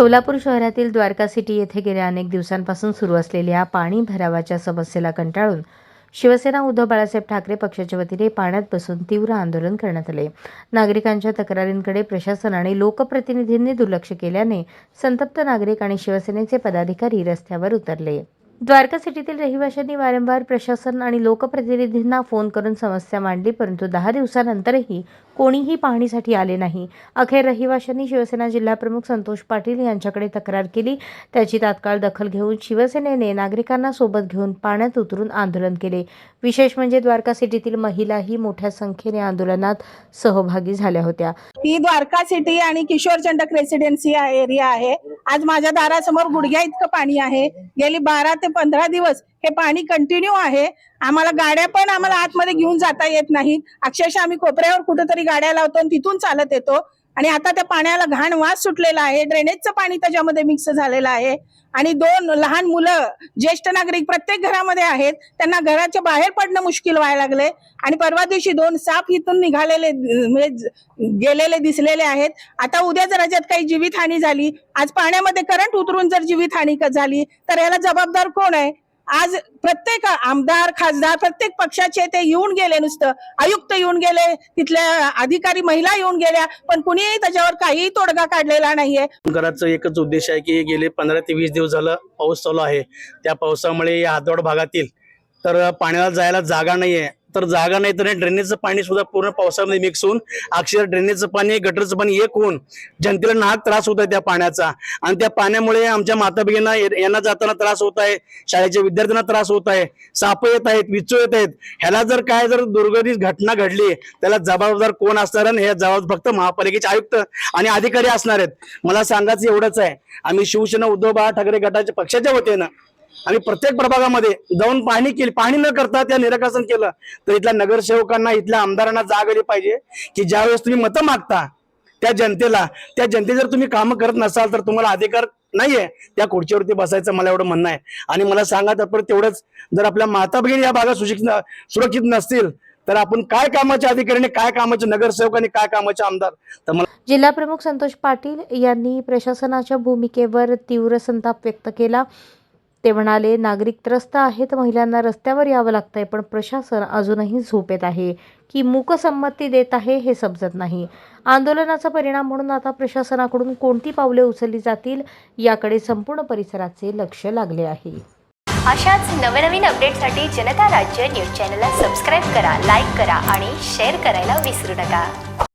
सोलापूर शहरातील द्वारका सिटी येथे गेल्या अनेक दिवसांपासून सुरू असलेल्या पाणी भरावाच्या समस्येला कंटाळून शिवसेना उद्धव बाळासाहेब ठाकरे पक्षाच्या वतीने पाण्यात बसून तीव्र आंदोलन करण्यात आले. नागरिकांच्या तक्रारींकडे प्रशासन आणि लोकप्रतिनिधींनी दुर्लक्ष केल्याने संतप्त नागरिक आणि शिवसेनेचे पदाधिकारी रस्त्यावर उतरले. द्वारका सिटीतील रहिवाशांनी वारंवार प्रशासन आणि लोकप्रतिनिधींना फोन करून समस्या मांडली परंतु दहा दिवसानंतरही कोणीही पाहणीसाठी आले नाही. अखेर रहिवाशांनी शिवसेना जिल्हाप्रमुख संतोष पाटील यांच्याकडे तक्रार केली. त्याची तात्काळ दखल घेऊन शिवसेनेने नागरिकांना सोबत घेऊन पाण्यात उतरून आंदोलन केले. विशेष म्हणजे द्वारका सिटीतील महिलाही मोठ्या संख्येने आंदोलनात सहभागी झाल्या होत्या. ही द्वारका सिटी आणि किशोर चंडक रेसिडेन्सी एरिया आहे. आज माझ्या दारासमोर गुडघ्या इतकं पाणी आहे. गेली बारा ते पंधरा दिवस हे पाणी कंटिन्यू आहे. आम्हाला गाड्या पण आम्हाला आतमध्ये घेऊन जाता येत नाहीत. अक्षरशः आम्ही कोपऱ्यावर कुठेतरी गाड्या लावतो आणि तिथून चालत येतो. आणि आता त्या पाण्याला घाण वास सुटलेला आहे. ड्रेनेजचं पाणी त्याच्यामध्ये मिक्स झालेलं आहे. आणि दोन लहान मुलं ज्येष्ठ नागरिक प्रत्येक घरामध्ये आहेत. त्यांना घराच्या बाहेर पडणं मुश्किल व्हायला लागले. आणि परवा दिवशी दोन साप इथून निघालेले म्हणजे गेलेले दिसलेले आहेत. आता उद्या जर याच्यात काही जीवितहानी झाली आज पाण्यामध्ये करंट उतरून जर जीवितहानी झाली तर याला जबाबदार कोण आहे? आज प्रत्येक आमदार खासदार प्रत्येक पक्षाचे ते येऊन गेले नुसतं. आयुक्त येऊन गेले तिथल्या अधिकारी महिला येऊन गेल्या पण कुणीही त्याच्यावर काहीही तोडगा काढलेला नाहीये. करायचं एकच उद्देश आहे की गेले पंधरा ते वीस दिवस झालं पाऊस चालू आहे. त्या पावसामुळे या हातवड भागातील तर पाण्याला जायला जागा नाहीये. तर जागा नाही तर ड्रेनेजचं पाणी सुद्धा पूर्ण पावसामध्ये मिक्स होऊन अक्षर ड्रेनेजचं पाणी गटरचं पाणी एक होऊन जनतेला नाहक त्रास होत आहे त्या पाण्याचा. आणि त्या पाण्यामुळे आमच्या माता भगिनींना यांना जाताना त्रास होत आहे शाळेच्या विद्यार्थ्यांना त्रास होत आहे साप येत आहेत विचू येत आहेत. ह्याला जर काय जर दुर्गधी घटना घडली त्याला जबाबदार कोण असणार आणि हे जबाबदार फक्त महापालिकेचे आयुक्त आणि अधिकारी असणार आहेत. मला सांगायचं एवढंच आहे आम्ही शिवसेना उद्धव बाळा ठाकरे गटाच्या पक्षाच्या वतीनं आणि प्रत्येक प्रभागामध्ये जाऊन पाहणी केली. पाहणी न करता त्या निराकरण केलं. तर इथल्या नगरसेवकांना इथल्या आमदारांना जाग आली पाहिजे की ज्यावेळेस तुम्ही मतं मागता त्या जनतेला त्या जनते जर तुम्ही कामं करत नसाल तर तुम्हाला अधिकार नाहीये. त्या खुर्चीवरती बसायचं मला एवढं म्हणणं आहे. आणि मला सांगा तर तेवढंच जर आपल्या माता भगिनी या भागात सुशिक्षित सुरक्षित नसतील तर आपण काय कामाचे अधिकारी काय कामाचे नगरसेवक आणि काय कामाचे आमदार? तर मला जिल्हाप्रमुख संतोष पाटील यांनी प्रशासनाच्या भूमिकेवर तीव्र संताप व्यक्त केला. ते म्हणाले नागरिक त्रस्त आहेत महिलांना रस्त्यावर यावं लागतंय पण प्रशासन अजूनही झोपेत आहे. की मूकसंमती देत आहे हे समजत नाही. आंदोलनाचा परिणाम म्हणून आता प्रशासनाकडून कोणती पावले उचलली जातील याकडे संपूर्ण परिसराचे लक्ष लागले आहे. अशाच नवनवीन अपडेटसाठी जनता राज्य न्यूज चॅनलला सबस्क्राईब करा लाईक करा आणि शेअर करायला विसरू नका.